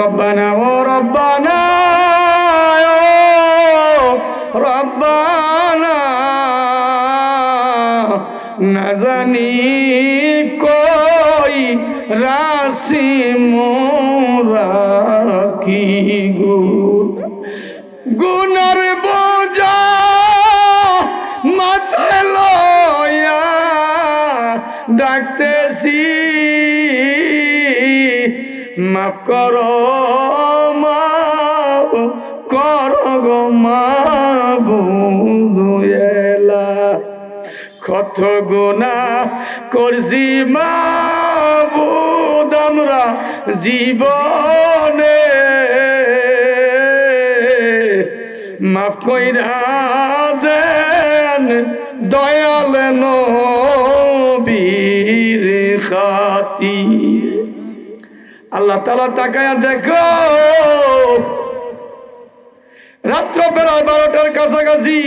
রব্বানা ও রব্বানা ও রব্বানা। না জানি কই রাশি মোরা মাফ করো মাফ করো গো মাবুদুয়েলা কত গুণা করছি মাবুদ আমরা জীবনে। মাফ কইরা দেন দয়াল নবীর খাতির। আল্লাহ তালা তাকায় দেখো। রাত্র বেড়ায় বারোটার কাছাকাছি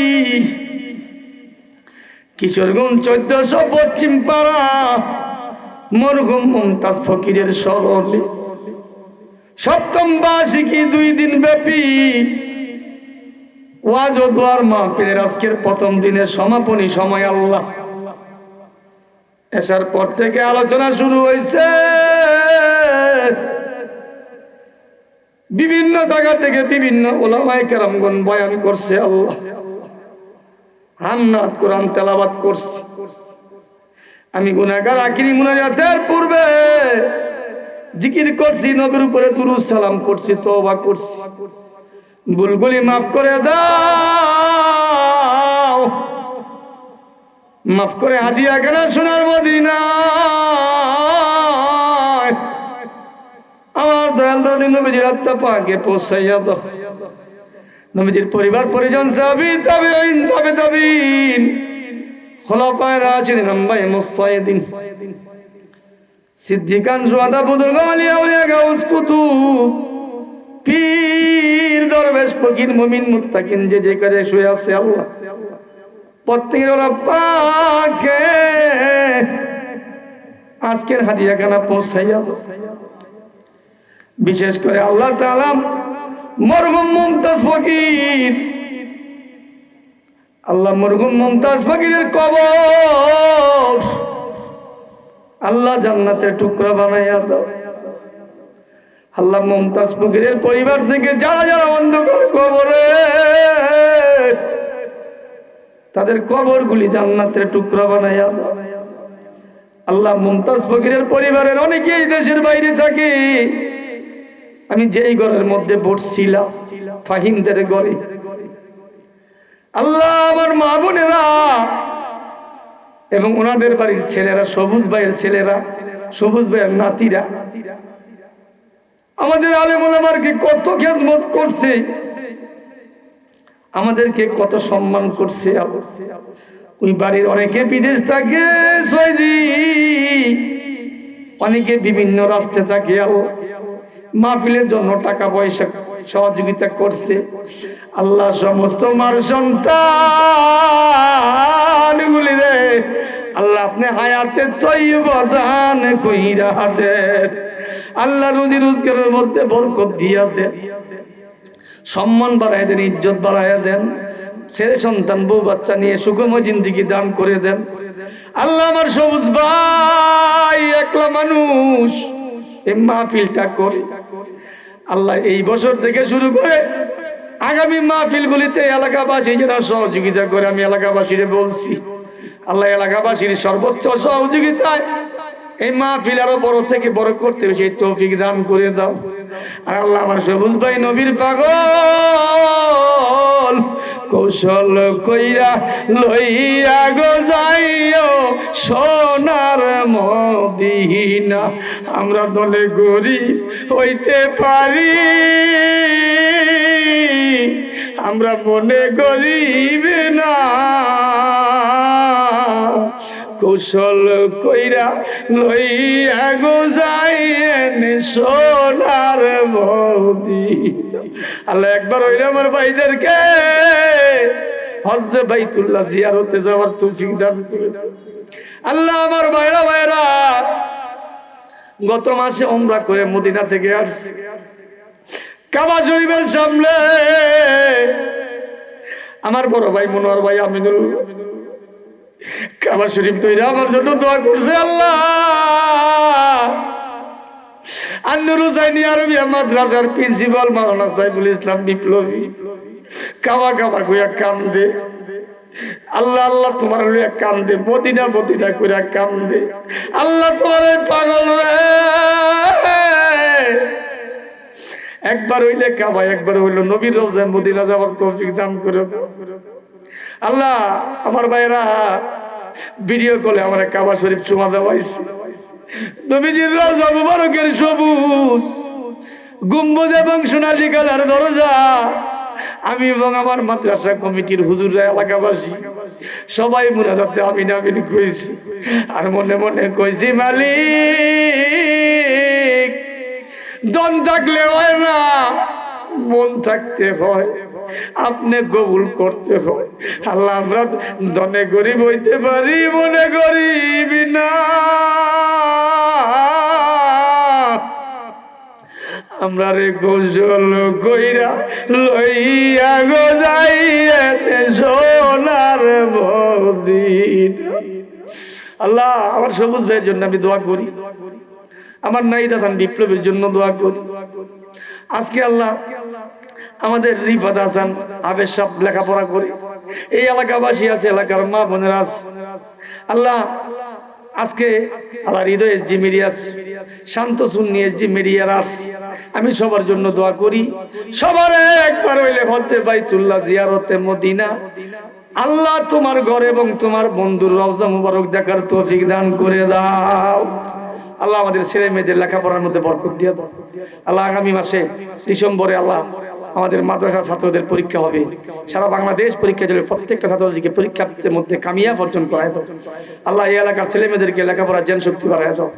কিশোরগঞ্জ চোদ্দশো পশ্চিম পাড়া, মরহুম মমতাজ ফকিরের স্মরণে। সপ্তম বার্ষিকী দুই দিন ব্যাপী ওয়াজ ও দোয়ার মাহফিলের আজকের প্রথম দিনের সমাপনী সময় আল্লাহ। এসার পর থেকে আলোচনা শুরু হয়েছে বিভিন্ন জায়গা থেকে বিভিন্ন ওলামাই কেরামগণ বয়ান করছে, আল্লাহ। হান্নাত কোরআন তেলাবাত করছে। আমি গুনাগার আকিরি মুনাজাতের পূর্বে জিকির করছি, নবীর উপরে দুরুদ সালাম করছি, তওবা করছি। বুলগুলি মাফ করে দাও। মাফ করে হাদিয়া কেন সোনার মদিনা? দয়াল দাদি নবীজির আত্মা পাকে পৌঁছাইয়া দাও। নবীজির পরিবার পরিজন সাবি তবে তবে তবিন আলিয়া, উলিয়া, গাউস, কুতুব, পীর, দরবেশ, ফকির, মুমিন, মুত্তাকিন, যে যে করে শুয়ে আছে আল্লাহ। প্রত্যেকের ওরা পাকে। আজকের হাদিয়া খানা পৌঁছাইয়া দাও। বিশেষ করে আল্লাহ তালাম মরহুম মুমতাজ ফকির। আল্লাহ মরহুম মুমতাজ ফকিরের কবর। আল্লাহ জান্নাতের টুকরা বানাইয়া দাও। আল্লাহ মুমতাজ ফকিরের পরিবার থেকে যারা যারা অন্ধকার কবরে, তাদের কবরগুলি জান্নাতের টুকরা বানাইয়া দাও। আল্লাহ মুমতাজ ফকিরের পরিবারের অনেকেই দেশের বাইরে থাকে। আমি যেই ঘরের মধ্যে বসছিলাম, ফাহিমদের ঘরে। আল্লাহ আমার মা বোনেরা এবং ওনাদের বাড়ির ছেলেরা, সবুজ ভাইয়ের ছেলেরা, সবুজ ভাইয়ের নাতিরা, আমাদের আলেমারকে কত খেজমত করছে? আমাদেরকে কত সম্মান করছে ওই বাড়ির অনেকে বিদেশ থাকে, সৈদি। অনেকে বিভিন্ন রাষ্ট্রে থাকে মাহফিলের জন্য টাকা পয়সা সহযোগিতা করছে। আল্লাহ সমস্ত মার সন্তানগুলি আল্লাহ আপনি হায়াতে তৈব দান কইরা দেন। আল্লাহ রুজি রোজগারের মধ্যে বরকত দিয়া দেন। সম্মান বাড়াই দেন, ইজ্জত বাড়াইয়া দেন। ছেলে সন্তান, বউ বাচ্চা নিয়ে সুখময় জিন্দিগি দান করে দেন। আল্লাহ আমার সবুজ ভাই, একলা মানুষ। মাহফিলটা করে। আল্লাহ এই বছর থেকে শুরু করে আগামী মাহফিলগুলিতে এলাকাবাসী যারা সহযোগিতা করে, আমি এলাকাবাসীরে বলছি, আল্লাহ এলাকাবাসীর সর্বোচ্চ সহযোগিতায় এই মাহফিল আরও বড় থেকে বড় করতে সেই তৌফিক দান করে দাও। আর আল্লাহ আমার সবুজ ভাই, নবীর পাগল! কৌশল কইরা লইয়া গো যাইও সোনার মদিনা। আমরা দলে গরিব হইতে পারি। আমরা মনে গরিব না। কৌশল কইরা লইয়া গো যাইয়েন সোনার মদি আল্লাহ একবার হইলে আমার ভাইদেরকে হজ্জে বাইতুল্লাহ জিয়ারতে যাওয়ার তৌফিক দান করে আল্লাহ আমার ভাইরা ভাইরা, গত মাসে ওমরা করে মদিনা থেকে আসছে। কাবা শরীফের সামনে আমার বড় ভাই মনোয়ার ভাই আমিনুল। কাবা শরীফ তৈরি আমার জন্য দোয়া করছে আল্লাহ। আন্নুর হুসাইনি আরবিয়া মাদ্রাসার প্রিন্সিপাল মাওলানা সাইফুল ইসলাম বিপ্লবী। কাবা কাবা কইয়া কান্দে। আল্লাহ আল্লাহ তোমার লইয়া কান্দে, মদিনা মদিনা কইরা কান্দে। আল্লাহ তোমার পাগল রে। একবার হইলে কাবা, একবার হইল নবীর রোজায় মদিনা যাওয়ার তৌফিক দান করে দাও। আল্লাহ, আমার ভাইরা ভিডিও কলে আমার কাবা শরীফ চুমা দেওয়াইছে। নবীজির রোজা মুবারকের সবুজ, গুম্বুজ এবং সোনালি কালার দরজা। আমি এবং আমার মাদ্রাসা কমিটির হুজুররা এলাকাবাসী সবাই মুনাজাতে আমিন আমিন কইছি। আর মনে মনে কইছি, মালিক দন থাকলে হয় না, মন থাকতে হয়, আপনি কবুল করতে হয়। আল্লাহ আমরা দনে গরিব হইতে পারি, মনে গরিব না। আমরা রে গোসল কইরা লইয়া গো সোনার আল্লাহ, আমার সবুজ ভাইয়ের জন্য আমি দোয়া করি। আমার নাইদা খান বিপ্লবের জন্য দোয়া করি। আজকে আল্লাহ আমাদের রিফাত হাসান আবেশ সাহ লেখাপড়া করে। এই এলাকাবাসী আছে, এলাকার মা বোনেরা। আল্লাহ আজকে আল্লাহ হৃদয় এস জি মিডিয়াস শান্ত সুন্নি এস জি মিডিয়ারাস আমি সবার জন্য দোয়া করি। সবার একবার হইলে হচ্ছে বাইতুল্লাহ জিয়ারতে মদিনা। আল্লাহ তোমার ঘর এবং তোমার বন্ধুর রওজা মুবারক দেখার তৌফিক দান করে দাও। আল্লাহ আমাদের ছেলে মেয়েদের লেখাপড়ার মধ্যে বরকত দিয়ে দাও। আল্লাহ আগামী মাসে ডিসেম্বরে আল্লাহ আমাদের মাদ্রাসা ছাত্রদের পরীক্ষা হবে। সারা বাংলাদেশ পরীক্ষা চলবে। প্রত্যেকটা ছাত্রদেরকে পরীক্ষার মধ্যে কামিয়াব অর্জন করায় দাও আল্লাহ এই এলাকার ছেলে মেয়েদেরকে লেখাপড়ার জ্ঞান শক্তি বাড়ায় দাও।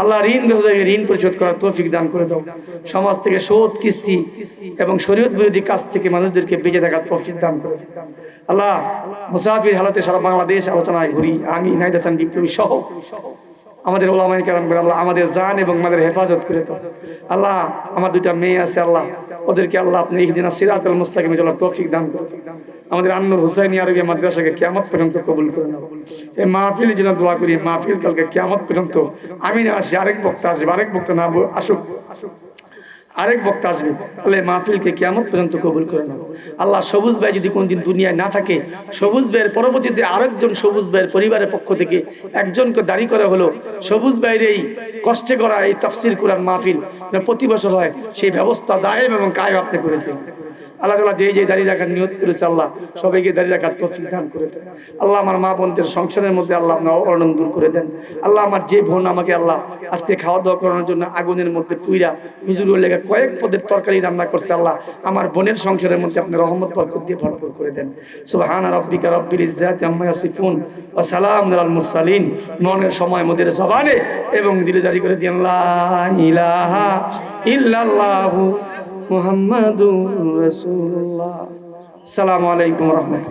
আল্লাহ ঋণ গ্রহীতাকে ঋণ পরিশোধ করার তৌফিক দান করে দাও। সমাজ থেকে শোধ কিস্তি এবং শরীয়ত বিরোধী কাজ থেকে মানুষদেরকে বেঁচে থাকার তৌফিক দান করে আল্লাহ মুসাফির হালাতে সারা বাংলাদেশ আলোচনায় ঘুরি। আমি নাইদ হাসান বিপ্লবী সহ আমাদের ওলামাই কালাম করে আল্লাহ আমাদের জান এবং আমাদের হেফাজত করে তো আল্লাহ, আমার দুইটা মেয়ে আছে, আল্লাহ। ওদেরকে আল্লাহ আপনি এই দিন সিরাতুল মুস্তাকিমে চলার তৌফিক দান করুন। আমাদের আন্নুর হুসাইনি আরবি মাদ্রাসাকে কিয়ামত পর্যন্ত কবুল করে এই মাহফিলের জন্য দোয়া করি, মাহফিল কালকে কিয়ামত পর্যন্ত আমি না আসি, আরেক বক্তা আসবে, আরেক বক্তা না আসুক আসুক। আরেক বক্তা আসবে, তাহলে মাহফিলকে কেমন পর্যন্ত কবুল করে নেব। আল্লাহ সবুজ ভাই যদি কোনদিন দুনিয়ায় না থাকে, সবুজ ভাইয়ের পরবর্তীতে আরেকজন সবুজ ভাইয়ের পরিবারের পক্ষ থেকে একজনকে দাঁড়ি করা হলো, সবুজ ভাইয়ের এই কষ্টে করা এই তাফসির কোরআন মাহফিল প্রতি বছর হয়, সেই ব্যবস্থা দায়েম এবং কায়েম আপনি করে দেন। আল্লাহ তালা যে যে দাঁড়িয়ে রাখার নিয়ত করেছে আল্লাহ, সবাইকে দাঁড়িয়ে রাখার তফিক দান করে দেন। আল্লাহ আমার মা বোনদের সংসারের মধ্যে আল্লাহ আপনার অর্ণন দূর করে দেন। আল্লাহ আমার যে বোন আমাকে আল্লাহ আজকে খাওয়া দাওয়া করানোর জন্য আগুনের মধ্যে পুইরা হুজুর লেগে কয়েক পদের তরকারি রান্না করছে আল্লাহ, আমার বোনের সংসারের মধ্যে আপনি রহমত, বরকত দিয়ে ভরপুর করে দেন। সুবহান রব্বিকা রব্বিল ইজ্জাতি আম্মা ইয়াসিফুন ওয়া সালামুন আলাল মুরসালিন। মনের সময় মধ্যে জবানে এবং দিলে জারি করে দিন লা ইলাহা ইল্লাল্লাহু মুহাম্মাদুর রসুল্লাহ সালামু আলাইকুম